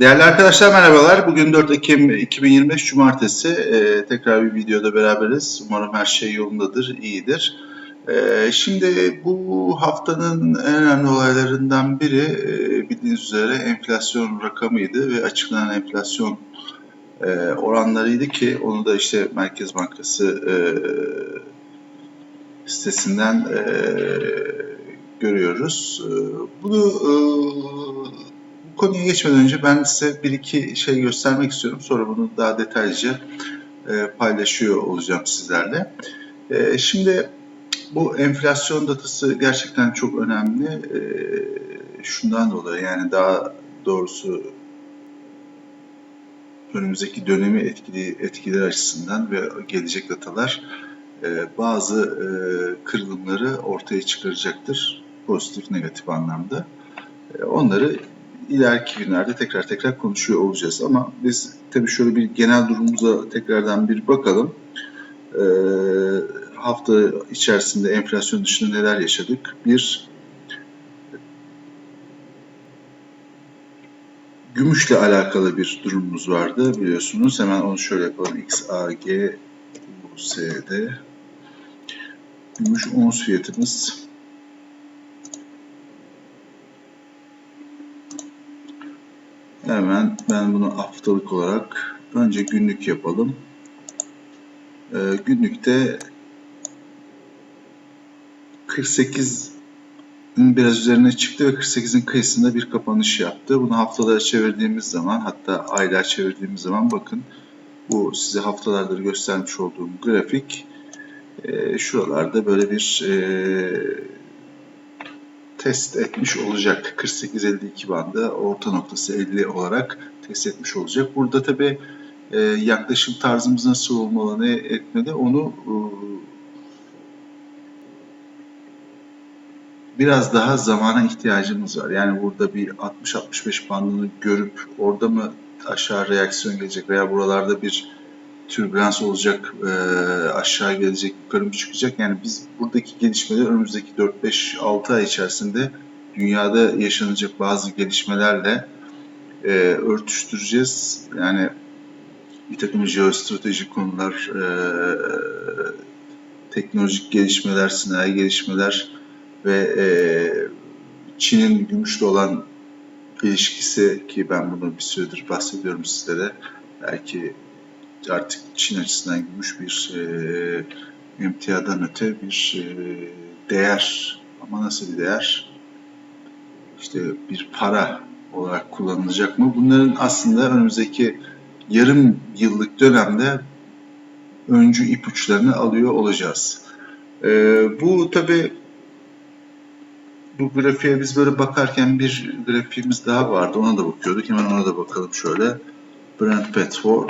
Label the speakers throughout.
Speaker 1: Değerli arkadaşlar merhabalar. Bugün 4 Ekim 2025 Cumartesi. Ee, tekrar bir videoda beraberiz. Umarım her şey yolundadır, iyidir. Ee, şimdi bu haftanın en önemli olaylarından biri e, bildiğiniz üzere enflasyon rakamıydı ve açıklanan enflasyon e, oranlarıydı ki onu da işte Merkez Bankası e, sitesinden e, görüyoruz. E, bunu e, konuya geçmeden önce ben size bir iki şey göstermek istiyorum. Sonra bunu daha detaylıca e, paylaşıyor olacağım sizlerle. E, şimdi bu enflasyon datası gerçekten çok önemli. E, şundan dolayı yani daha doğrusu önümüzdeki dönemi etkili etkiler açısından ve gelecek datalar e, bazı e, kırılımları ortaya çıkaracaktır. Pozitif, negatif anlamda. E, onları ileriki günlerde tekrar tekrar konuşuyor olacağız. Ama biz tabii şöyle bir genel durumumuza tekrardan bir bakalım. E, hafta içerisinde enflasyon dışında neler yaşadık? Bir, gümüşle alakalı bir durumumuz vardı biliyorsunuz. Hemen onu şöyle yapalım. XAG USD Gümüş ons fiyatımız Hemen ben bunu haftalık olarak önce günlük yapalım. Ee, günlükte 48 biraz üzerine çıktı ve 48'in kıyısında bir kapanış yaptı. Bunu haftalara çevirdiğimiz zaman hatta aylar çevirdiğimiz zaman bakın bu size haftalardır göstermiş olduğum grafik e, şuralarda böyle bir e, test etmiş olacak. 48-52 bandı orta noktası 50 olarak test etmiş olacak. Burada tabi e, yaklaşım tarzımız nasıl olmalı ne etmeli onu e, biraz daha zamana ihtiyacımız var. Yani burada bir 60-65 bandını görüp orada mı aşağı reaksiyon gelecek veya buralarda bir türbülans olacak, e, aşağı gelecek, yukarı mı çıkacak? Yani biz buradaki gelişmeleri önümüzdeki 4-5-6 ay içerisinde dünyada yaşanacak bazı gelişmelerle e, örtüştüreceğiz. Yani bir takım jeostratejik konular, e, teknolojik gelişmeler, sanayi gelişmeler ve e, Çin'in gümüşle olan ilişkisi ki ben bunu bir süredir bahsediyorum sizlere. Belki artık Çin açısından gümüş bir e, emtiadan öte bir e, değer. Ama nasıl bir değer? İşte bir para olarak kullanılacak mı? Bunların aslında önümüzdeki yarım yıllık dönemde öncü ipuçlarını alıyor olacağız. E, bu tabi bu grafiğe biz böyle bakarken bir grafiğimiz daha vardı. Ona da bakıyorduk. Hemen ona da bakalım şöyle. Brent Petrol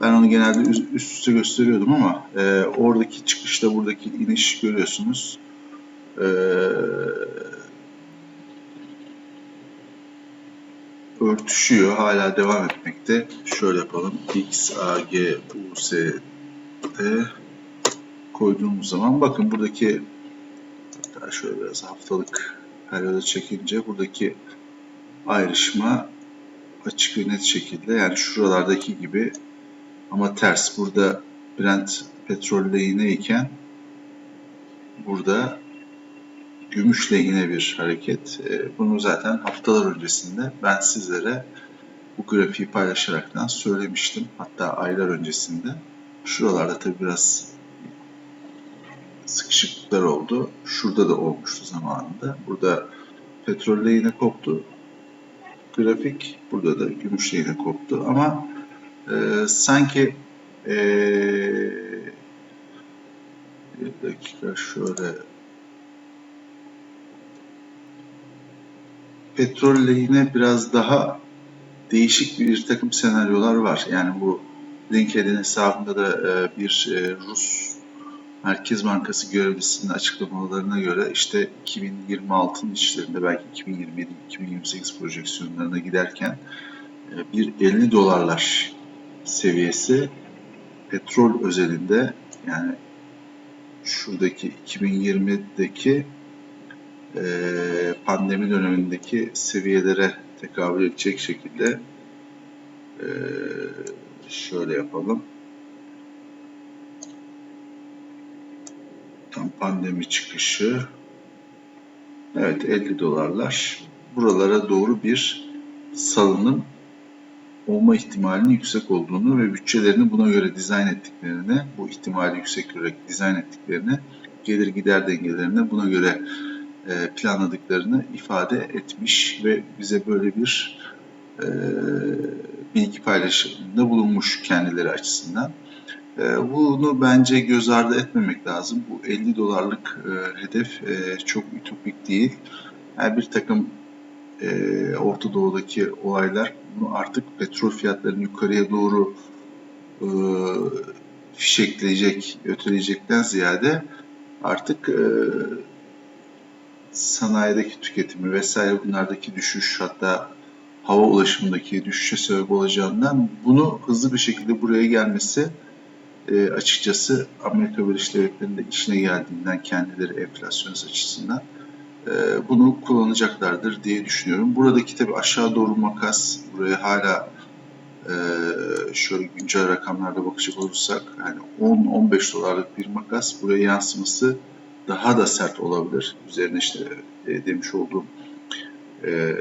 Speaker 1: ben onu genelde üst üste gösteriyordum ama e, oradaki çıkışta buradaki iniş görüyorsunuz. E, örtüşüyor. Hala devam etmekte. Şöyle yapalım. X, A, G, U, S, D koyduğumuz zaman bakın buradaki hatta şöyle biraz haftalık periyoda çekince buradaki ayrışma açık ve net şekilde yani şuralardaki gibi ama ters. Burada Brent petrol lehine iken burada gümüş lehine bir hareket. E, bunu zaten haftalar öncesinde ben sizlere bu grafiği paylaşaraktan söylemiştim. Hatta aylar öncesinde. Şuralarda tabi biraz sıkışıklıklar oldu. Şurada da olmuştu zamanında. Burada petrol lehine koptu. Grafik burada da gümüş lehine koptu. Ama e, sanki e, bir dakika şöyle petrol lehine biraz daha değişik bir takım senaryolar var. Yani bu LinkedIn hesabında da e, bir e, Rus Merkez Bankası görevlisinin açıklamalarına göre işte 2026'nın içlerinde belki 2027-2028 projeksiyonlarına giderken e, bir 50 dolarlar seviyesi petrol özelinde yani şuradaki 2020'deki e, pandemi dönemindeki seviyelere tekabül edecek şekilde Ee, şöyle yapalım. Tam pandemi çıkışı. Evet 50 dolarlar. Buralara doğru bir salınım olma ihtimalinin yüksek olduğunu ve bütçelerini buna göre dizayn ettiklerini, bu ihtimali yüksek görerek dizayn ettiklerini, gelir gider dengelerini buna göre e, planladıklarını ifade etmiş ve bize böyle bir e, bilgi paylaşımında bulunmuş kendileri açısından. E, bunu bence göz ardı etmemek lazım. Bu 50 dolarlık e, hedef e, çok ütopik değil. Yani bir takım e, Orta Doğu'daki olaylar bunu artık petrol fiyatlarının yukarıya doğru e, fişekleyecek, öteleyecekten ziyade artık e, sanayideki tüketimi vesaire bunlardaki düşüş hatta hava ulaşımındaki düşüşe sebep olacağından bunu hızlı bir şekilde buraya gelmesi e, açıkçası Amerika Birleşik Devletleri'nde işine geldiğinden kendileri enflasyonist açısından bunu kullanacaklardır diye düşünüyorum. Buradaki tabi aşağı doğru makas buraya hala e, şöyle güncel rakamlarda bakacak olursak yani 10-15 dolarlık bir makas buraya yansıması daha da sert olabilir. Üzerine işte e, demiş olduğum e,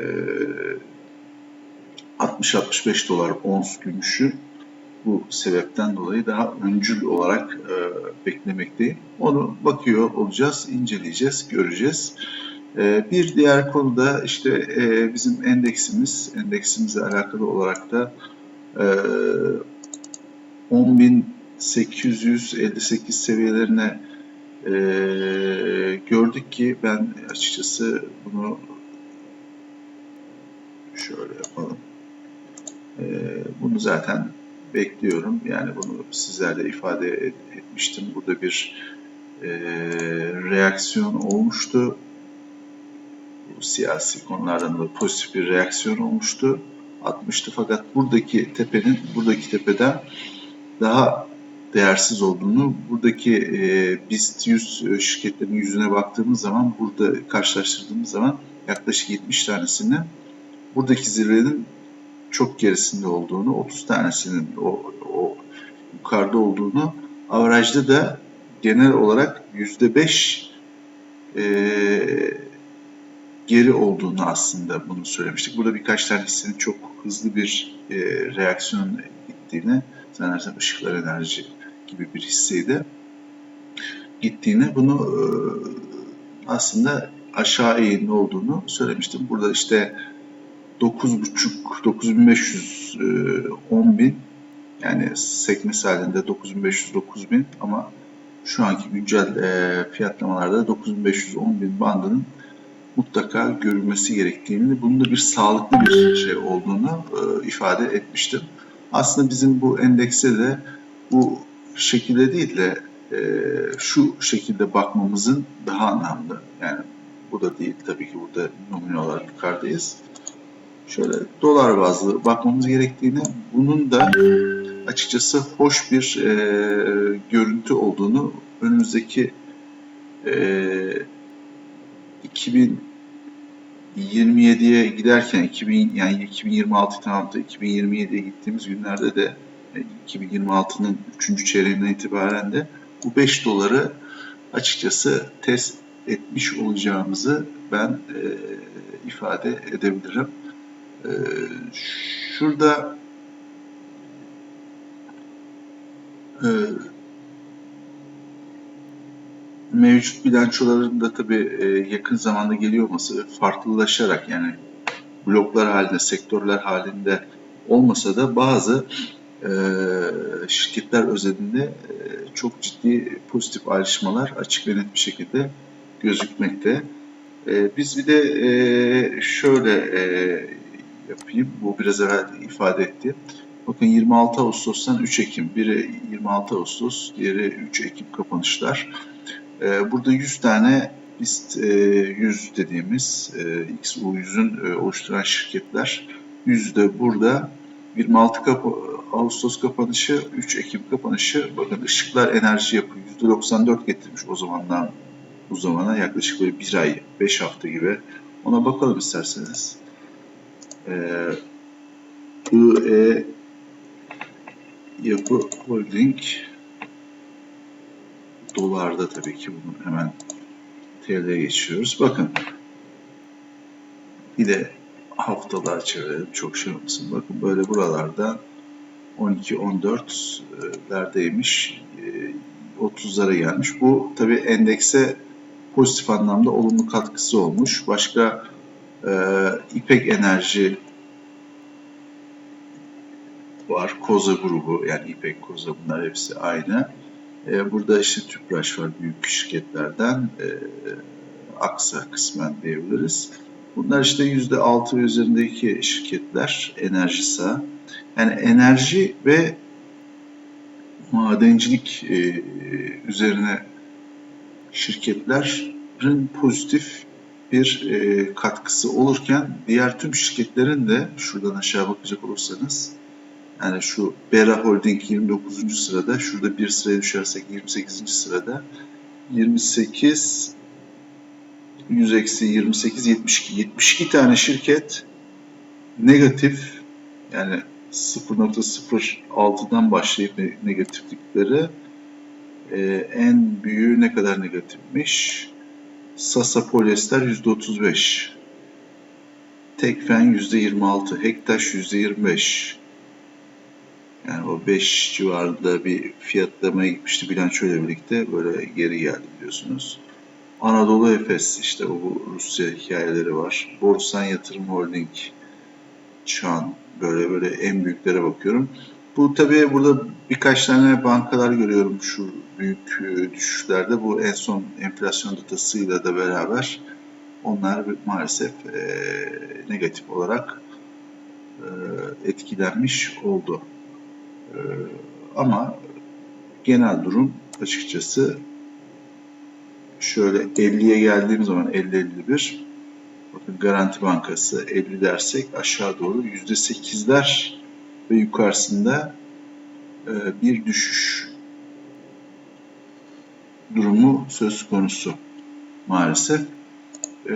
Speaker 1: 60-65 dolar ons gümüşü bu sebepten dolayı daha öncül olarak e, beklemekteyim. Onu bakıyor olacağız, inceleyeceğiz, göreceğiz. E, bir diğer konuda işte e, bizim endeksimiz, endeksimizle alakalı olarak da e, 10.858 seviyelerine e, gördük ki ben açıkçası bunu şöyle yapalım. E, bunu zaten bekliyorum. Yani bunu sizlerle ifade et, etmiştim. Burada bir e, reaksiyon olmuştu. Bu siyasi konulardan da pozitif bir reaksiyon olmuştu. Atmıştı fakat buradaki tepenin, buradaki tepeden daha değersiz olduğunu, buradaki e, BIST 100 şirketlerinin yüzüne baktığımız zaman, burada karşılaştırdığımız zaman yaklaşık 70 tanesinin buradaki zirvenin çok gerisinde olduğunu, 30 tanesinin o, o yukarıda olduğunu, averajda da genel olarak %5 e, geri olduğunu aslında bunu söylemiştik. Burada birkaç tane çok hızlı bir e, reaksiyon gittiğini, zannedersem ışıklar enerji gibi bir hisseydi gittiğini, bunu e, aslında aşağı eğimli olduğunu söylemiştim. Burada işte 9.5 9500 10 bin yani sekmesi halinde 9500 9000 ama şu anki güncel e, fiyatlamalarda 9500 10 bin bandının mutlaka görülmesi gerektiğini, bunun da bir sağlıklı bir şey olduğunu e, ifade etmiştim. Aslında bizim bu endekse de bu şekilde değil de e, şu şekilde bakmamızın daha anlamlı. Yani bu da değil tabii ki burada nominal olarak yukarıdayız şöyle dolar bazlı bakmamız gerektiğini, bunun da açıkçası hoş bir e, görüntü olduğunu önümüzdeki e, 2027'ye giderken 2000 yani 2026 tamamda 2027'ye gittiğimiz günlerde de 2026'nın 3. çeyreğinden itibaren de bu 5 doları açıkçası test etmiş olacağımızı ben e, ifade edebilirim. Ee, şurada e, mevcut bilançoların da tabii e, yakın zamanda geliyor olması farklılaşarak yani bloklar halinde, sektörler halinde olmasa da bazı e, şirketler özelinde e, çok ciddi pozitif ayrışmalar açık ve net bir şekilde gözükmekte. Biz bir de şöyle yapayım. Bu biraz evvel ifade etti. Bakın 26 Ağustos'tan 3 Ekim. Biri 26 Ağustos, diğeri 3 Ekim kapanışlar. Ee, burada 100 tane BIST 100 e, dediğimiz e, XU100'ün e, oluşturan şirketler. 100 de burada 26 kap Ağustos kapanışı, 3 Ekim kapanışı. Bakın ışıklar enerji yapı %94 getirmiş o zamandan bu zamana yaklaşık böyle bir ay, 5 hafta gibi. Ona bakalım isterseniz. Ee, I, E, Yapı Holding dolarda tabii ki bunu hemen TL'ye geçiyoruz. Bakın bir de haftalığa çevirelim çok şey olmasın. Bakın böyle buralardan 12-14'lerdeymiş. 30'lara e, gelmiş. Bu tabii endekse pozitif anlamda olumlu katkısı olmuş. Başka e, İpek Enerji var. Koza grubu yani İpek Koza bunlar hepsi aynı. E, burada işte Tüpraş var büyük şirketlerden. E, Aksa kısmen diyebiliriz. Bunlar işte yüzde altı üzerindeki şirketler Enerjisa. Yani enerji ve madencilik e, üzerine şirketlerin pozitif bir e, katkısı olurken diğer tüm şirketlerin de şuradan aşağı bakacak olursanız yani şu Bera Holding 29. sırada, şurada bir sıraya düşersek 28. sırada 28 100 eksi 28 72 72 tane şirket negatif yani 0.06'dan başlayıp negatiflikleri e, en büyüğü ne kadar negatifmiş? Sasa Polyester %35. Tekfen %26. Hektaş %25. Yani o 5 civarında bir fiyatlamaya gitmişti bilançoyla birlikte böyle geri geldi biliyorsunuz. Anadolu Efes işte bu Rusya hikayeleri var. Borsan Yatırım Holding, Çan böyle böyle en büyüklere bakıyorum. Bu tabii burada birkaç tane bankalar görüyorum şu büyük e, düşüşlerde. Bu en son enflasyon datasıyla da beraber onlar maalesef e, negatif olarak e, etkilenmiş oldu. E, ama genel durum açıkçası şöyle 50'ye geldiğim zaman 50-51 bakın Garanti Bankası 50 dersek aşağı doğru %8'ler ve yukarısında e, bir düşüş durumu söz konusu maalesef. E,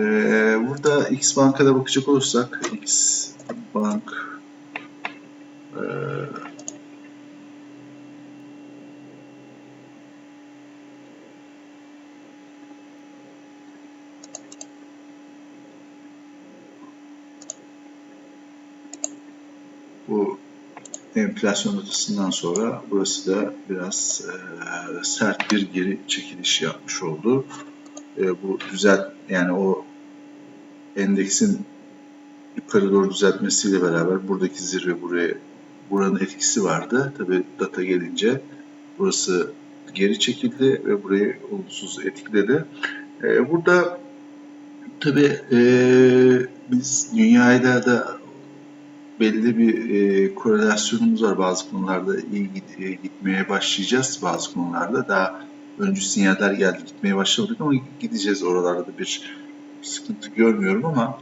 Speaker 1: burada X Banka'da bakacak olursak X Bank bu enflasyon datasından sonra burası da biraz e, sert bir geri çekiliş yapmış oldu. E, bu düzelt yani o endeksin yukarı doğru düzeltmesiyle beraber buradaki zirve buraya buranın etkisi vardı. Tabi data gelince burası geri çekildi ve burayı olumsuz etkiledi. E, burada tabi e, biz dünyada da belli bir e, korelasyonumuz var bazı konularda iyi e, gitmeye başlayacağız bazı konularda daha öncü sinyaller geldi gitmeye başladık ama gideceğiz oralarda bir sıkıntı görmüyorum ama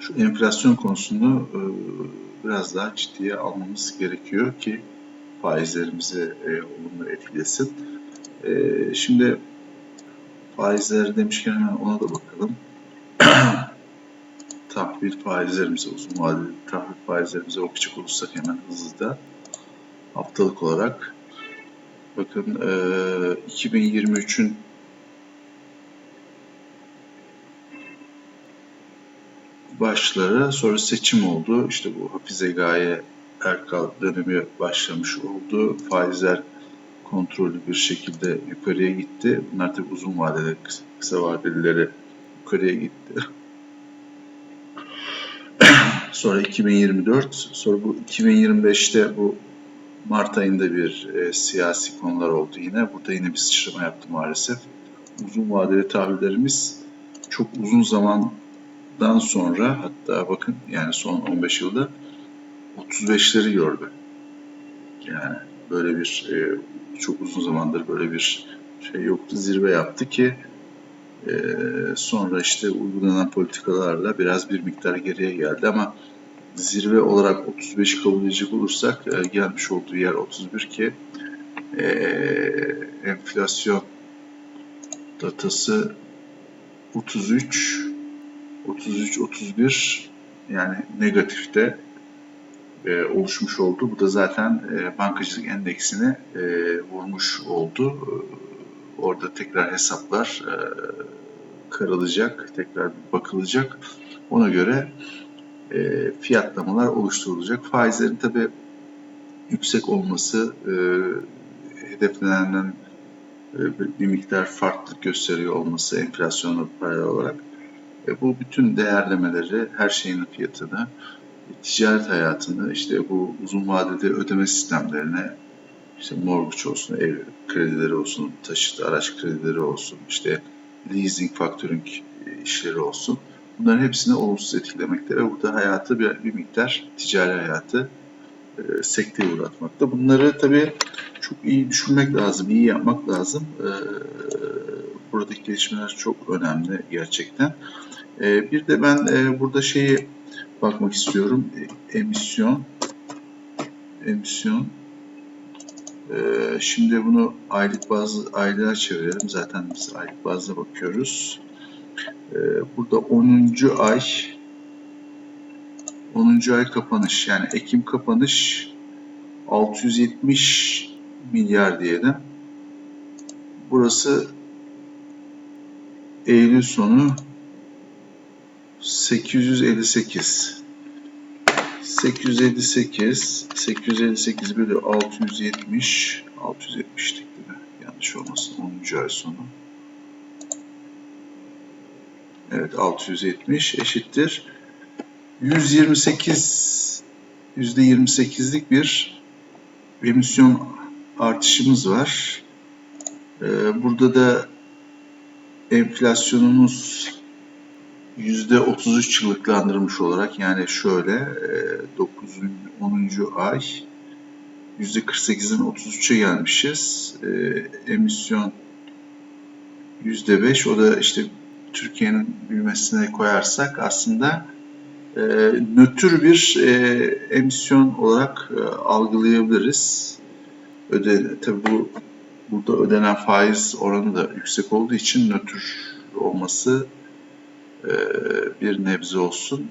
Speaker 1: şu enflasyon konusunu e, biraz daha ciddiye almamız gerekiyor ki faizlerimizi e, olumlu etkilesin. E, şimdi faizler demişken ona da bakalım. Tahvil faizlerimize, uzun vadeli tahvil faizlerimize bakacak olursak hemen hızlıca haftalık olarak bakın e, 2023'ün başları sonra seçim oldu. İşte bu Hafize Gaye Erkal dönemi başlamış oldu. Faizler kontrollü bir şekilde yukarıya gitti. Bunlar tabi uzun vadeli, kısa vadelileri yukarıya gitti. Sonra 2024, sonra bu 2025'te bu Mart ayında bir e, siyasi konular oldu yine. Burada yine bir sıçrama yaptı maalesef. Uzun vadeli tahvillerimiz çok uzun zamandan sonra hatta bakın yani son 15 yılda 35'leri gördü. Yani böyle bir e, çok uzun zamandır böyle bir şey yoktu. Zirve yaptı ki e, sonra işte uygulanan politikalarla biraz bir miktar geriye geldi ama zirve olarak 35 kabul edecek olursak e, gelmiş olduğu yer 31 ki e, enflasyon datası 33 33 31 yani negatifte e, oluşmuş oldu. Bu da zaten e, bankacılık endeksini e, vurmuş oldu. E, orada tekrar hesaplar e, karılacak, tekrar bakılacak. Ona göre e, fiyatlamalar oluşturulacak. Faizlerin tabi yüksek olması e, hedeflenenden e, bir, miktar farklılık gösteriyor olması enflasyonla paralel olarak. E, bu bütün değerlemeleri, her şeyin fiyatını, ticaret hayatını, işte bu uzun vadede ödeme sistemlerine, işte mortgage olsun, ev kredileri olsun, taşıt araç kredileri olsun, işte leasing, factoring işleri olsun. Bunların hepsini olumsuz etkilemekte ve burada hayatı bir, bir miktar ticari hayatı e, sekteye uğratmakta. Bunları tabii çok iyi düşünmek lazım, iyi yapmak lazım. E, buradaki gelişmeler çok önemli gerçekten. E, bir de ben e, burada şeyi bakmak istiyorum. E, emisyon emisyon e, şimdi bunu aylık bazı aylığa çevirelim. Zaten biz aylık bazda bakıyoruz. E, burada 10. ay 10. ay kapanış yani Ekim kapanış 670 milyar diyelim. Burası Eylül sonu 858 858 858 bölü 670 670 değil mi? Yanlış olmasın 10. ay sonu. Evet 670 eşittir. 128 %28'lik bir emisyon artışımız var. Ee, burada da enflasyonumuz 33 yıllıklandırılmış olarak yani şöyle 9. 10. ay yüzde 48'in 33'e gelmişiz. E, emisyon yüzde 5 o da işte Türkiye'nin büyümesine koyarsak aslında e, nötr bir e, emisyon olarak e, algılayabiliriz. Öde, tabi bu burada ödenen faiz oranı da yüksek olduğu için nötr olması e, bir nebze olsun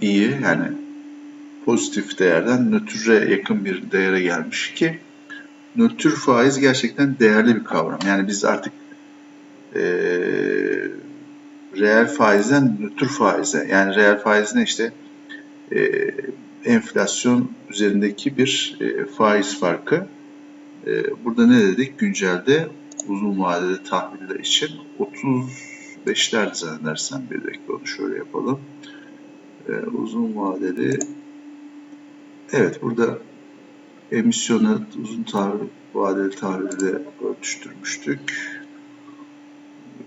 Speaker 1: iyi yani pozitif değerden nötre yakın bir değere gelmiş ki nötr faiz gerçekten değerli bir kavram. Yani biz artık e, reel faizden nötr faize yani reel faiz ne işte e, enflasyon üzerindeki bir e, faiz farkı. E, burada ne dedik? Güncelde uzun vadeli tahviller için 35'ler zannedersem bir dakika onu şöyle yapalım. E, uzun vadeli evet burada emisyonu uzun tahvil, vadeli tahvilde ölçtürmüştük.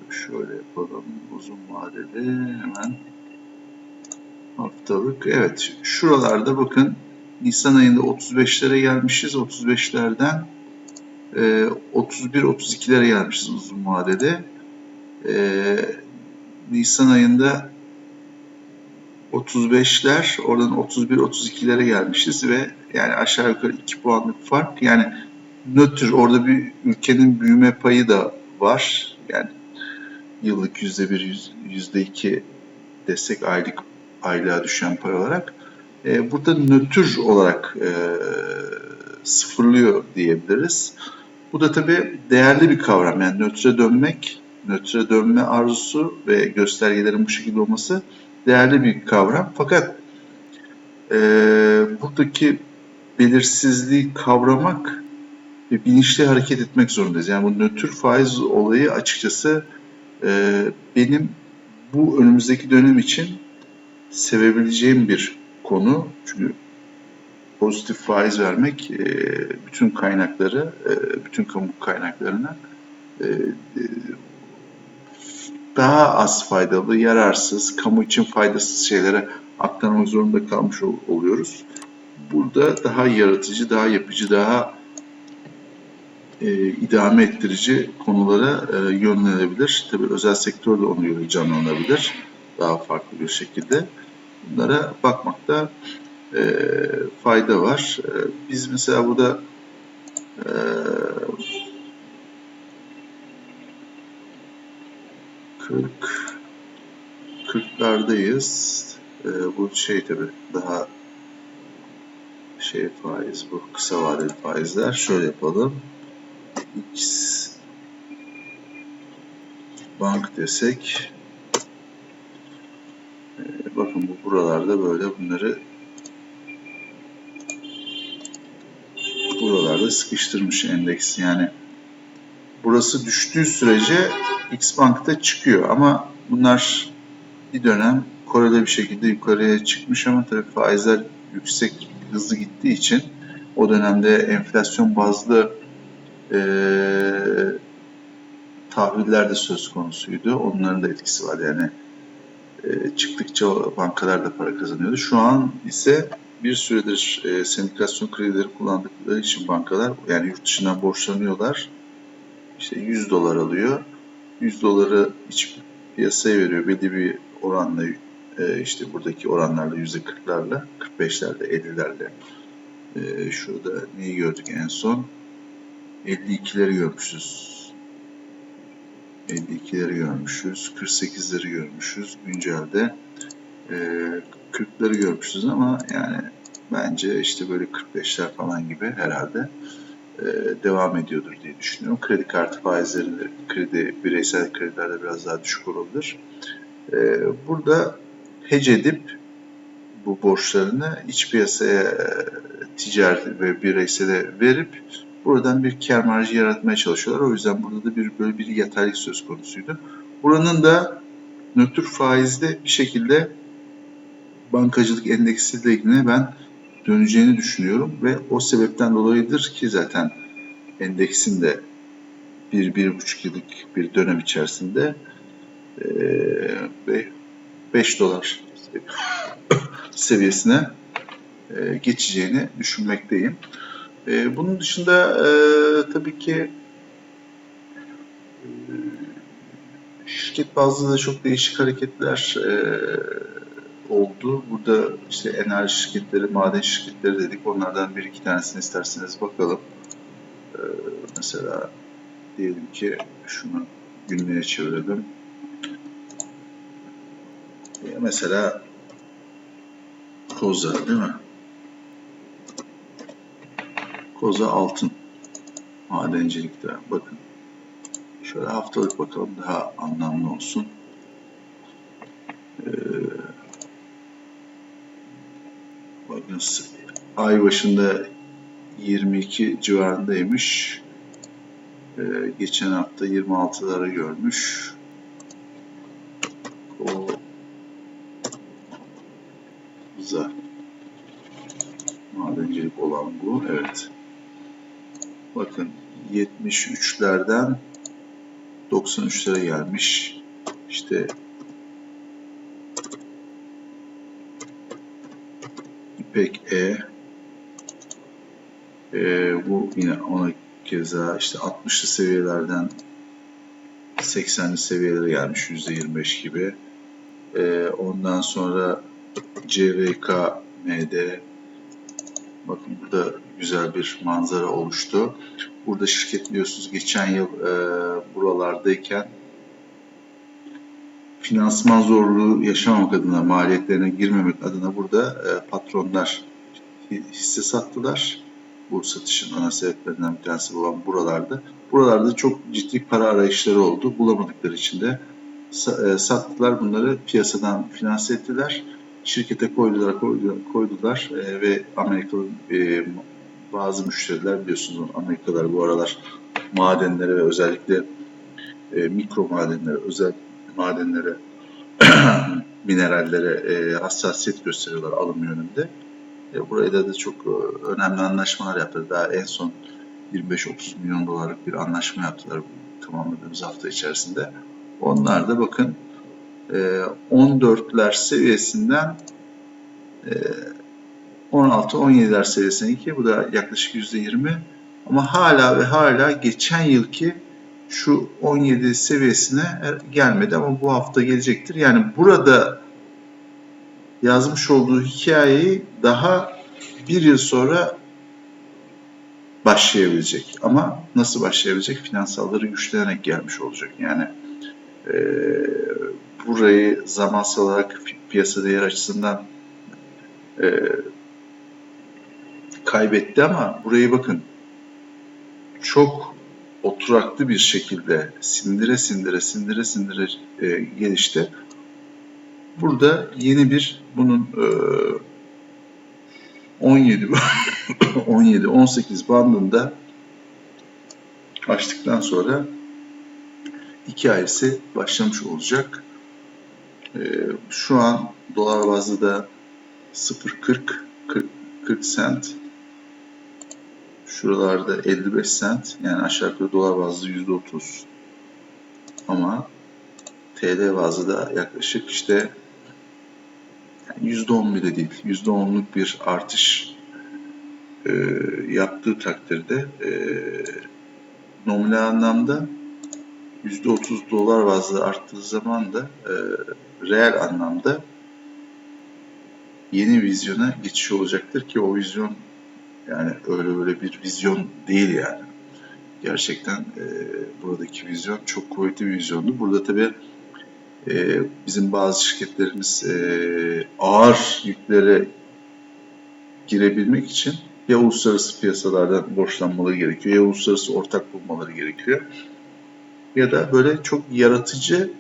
Speaker 1: Şöyle yapalım. Uzun vadeli hemen haftalık. Evet şuralarda bakın Nisan ayında 35'lere gelmişiz. 35'lerden e, 31-32'lere gelmişiz uzun vadede. E, Nisan ayında 35'ler oradan 31-32'lere gelmişiz ve yani aşağı yukarı 2 puanlık fark. Yani nötr orada bir ülkenin büyüme payı da var. Yani yıllık yüzde bir, yüzde iki desek aylık aylığa düşen pay olarak. E, burada nötr olarak e, sıfırlıyor diyebiliriz. Bu da tabii değerli bir kavram. Yani nötre dönmek, nötre dönme arzusu ve göstergelerin bu şekilde olması değerli bir kavram. Fakat e, buradaki belirsizliği kavramak ve bilinçli hareket etmek zorundayız. Yani bu nötr faiz olayı açıkçası e, benim bu önümüzdeki dönem için sevebileceğim bir konu. Çünkü pozitif faiz vermek e, bütün kaynakları, e, bütün kamu kaynaklarına e, daha az faydalı, yararsız, kamu için faydasız şeylere aktarmak zorunda kalmış oluyoruz. Burada daha yaratıcı, daha yapıcı, daha e, idame ettirici konulara e, yönlenebilir. Tabii özel sektör de ona göre canlanabilir. Daha farklı bir şekilde. Bunlara bakmakta e, fayda var. E, biz mesela burada e, kırk kırklardayız. E, bu şey tabi daha şey faiz bu kısa vadeli faizler. Şöyle yapalım. X bank desek Ee, bakın bu buralarda böyle bunları buralarda sıkıştırmış endeks yani burası düştüğü sürece X Bank'ta çıkıyor ama bunlar bir dönem koreli bir şekilde yukarıya çıkmış ama tabii faizler yüksek hızlı gittiği için o dönemde enflasyon bazlı eee tahviller de söz konusuydu. Onların da etkisi var yani e, çıktıkça bankalar da para kazanıyordu. Şu an ise bir süredir e, sendikasyon kredileri kullandıkları için bankalar yani yurt dışından borçlanıyorlar. İşte 100 dolar alıyor. 100 doları iç piyasaya veriyor. Belli bir oranla e, işte buradaki oranlarla %40'larla 45'lerle 50'lerle e, şurada neyi gördük en son? 52'leri görmüşüz. 52'leri görmüşüz, 48'leri görmüşüz, güncelde e, 40'ları görmüşüz ama yani bence işte böyle 45'ler falan gibi herhalde. e, devam ediyordur diye düşünüyorum. Kredi kartı faizleri, de, kredi bireysel kredilerde biraz daha düşük olabilir. E, burada hece edip bu borçlarını iç piyasaya e, ticaret ve bireysele verip buradan bir kar marjı yaratmaya çalışıyorlar. O yüzden burada da bir böyle bir yataylık söz konusuydu. Buranın da nötr faizde bir şekilde bankacılık endeksiyle ilgili ben döneceğini düşünüyorum ve o sebepten dolayıdır ki zaten endeksin de bir, bir buçuk yıllık bir dönem içerisinde 5 dolar seviyesine e, geçeceğini düşünmekteyim. E, bunun dışında e, tabii ki e, şirket bazlı da çok değişik hareketler e, oldu. Burada işte enerji şirketleri, maden şirketleri dedik. Onlardan bir iki tanesini isterseniz bakalım. E, mesela diyelim ki şunu günlüğe çevirelim. E, mesela Koza değil mi? Koza altın madencilikte. Bakın şöyle haftalık bakalım daha anlamlı olsun. Ee, bakın ay başında 22 civarındaymış. Ee, geçen hafta 26'ları görmüş. O za madencilik olan bu. Evet. Bakın 73'lerden 93'lere gelmiş. İşte İpek E ee, bu yine ona keza işte 60'lı seviyelerden 80'li seviyelere gelmiş %25 gibi. Ee, ondan sonra CVK MD bakın burada güzel bir manzara oluştu. Burada şirket biliyorsunuz geçen yıl e, buralardayken finansman zorluğu yaşamamak adına, maliyetlerine girmemek adına burada e, patronlar hisse sattılar. Bu satışın ana sebeplerinden bir tanesi olan buralarda. Buralarda çok ciddi para arayışları oldu. Bulamadıkları için de e, sattılar bunları piyasadan finanse ettiler. Şirkete koydular, koydular, koydular e, ve Amerikalı e, bazı müşteriler biliyorsunuz Amerikalılar bu aralar madenlere ve özellikle mikro madenlere, özel madenlere, minerallere e, hassasiyet gösteriyorlar alım yönünde. E, burayla da çok e, önemli anlaşmalar yaptılar. Daha en son 25-30 milyon dolarlık bir anlaşma yaptılar tamamladığımız hafta içerisinde. Onlar da bakın e, 14'ler seviyesinden e, 16-17'ler seviyesine ki bu da yaklaşık %20 ama hala ve hala geçen yılki şu 17 seviyesine er, gelmedi ama bu hafta gelecektir. Yani burada yazmış olduğu hikayeyi daha bir yıl sonra başlayabilecek. Ama nasıl başlayabilecek? Finansalları güçlenerek gelmiş olacak. Yani e, burayı zamansal olarak piyasa değer açısından e, kaybetti ama burayı bakın çok oturaklı bir şekilde sindire sindire sindire sindire e, gelişti. Burada yeni bir bunun e, 17 17 18 bandında açtıktan sonra iki ayısı başlamış olacak. E, şu an dolar bazlı da 0.40 40, 40 cent Şuralarda 55 cent yani aşağı yukarı dolar bazlı %30 ama TL bazlı da yaklaşık işte yani %10 bile değil %10'luk bir artış e, yaptığı takdirde e, nominal anlamda %30 dolar bazlı arttığı zaman da e, reel anlamda yeni vizyona geçiş olacaktır ki o vizyon yani öyle böyle bir vizyon değil yani. Gerçekten e, buradaki vizyon çok kuvvetli bir vizyondu. Burada tabii e, bizim bazı şirketlerimiz e, ağır yüklere girebilmek için ya uluslararası piyasalardan borçlanmaları gerekiyor ya uluslararası ortak bulmaları gerekiyor. Ya da böyle çok yaratıcı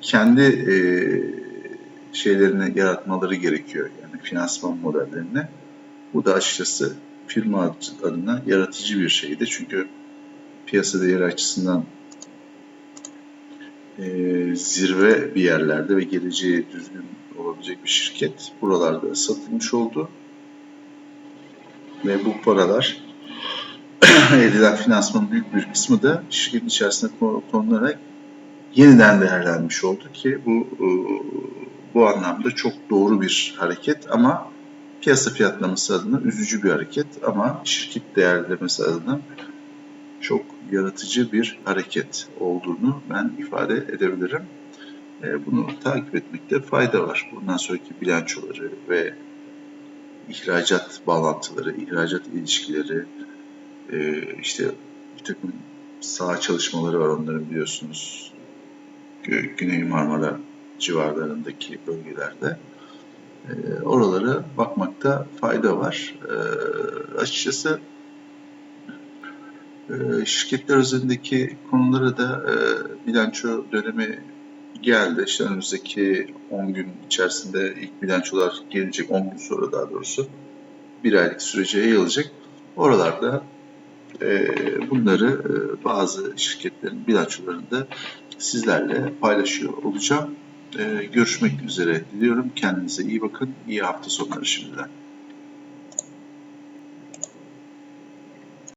Speaker 1: kendi e, şeylerini yaratmaları gerekiyor. Yani finansman modellerini. Bu da açıkçası firma adına yaratıcı bir şeydi. Çünkü piyasa değeri açısından e, zirve bir yerlerde ve geleceği düzgün olabilecek bir şirket buralarda satılmış oldu. Ve bu paralar edilen finansmanın büyük bir kısmı da şirketin içerisine konularak yeniden değerlenmiş oldu ki bu e, bu anlamda çok doğru bir hareket ama piyasa fiyatlaması adına üzücü bir hareket ama şirket değerlemesi adına çok yaratıcı bir hareket olduğunu ben ifade edebilirim. E, bunu takip etmekte fayda var. Bundan sonraki bilançoları ve ihracat bağlantıları, ihracat ilişkileri, e, işte bir takım saha çalışmaları var onların biliyorsunuz. Güney Marmara civarlarındaki bölgelerde. E, oralara bakmakta fayda var. E, açıkçası e, şirketler üzerindeki konulara da e, bilanço dönemi geldi. İşte önümüzdeki 10 gün içerisinde ilk bilançolar gelecek, 10 gün sonra daha doğrusu bir aylık sürece yayılacak. Oralarda e, bunları e, bazı şirketlerin bilançolarında sizlerle paylaşıyor olacağım. E, görüşmek üzere diliyorum. Kendinize iyi bakın. İyi hafta sonları şimdiden.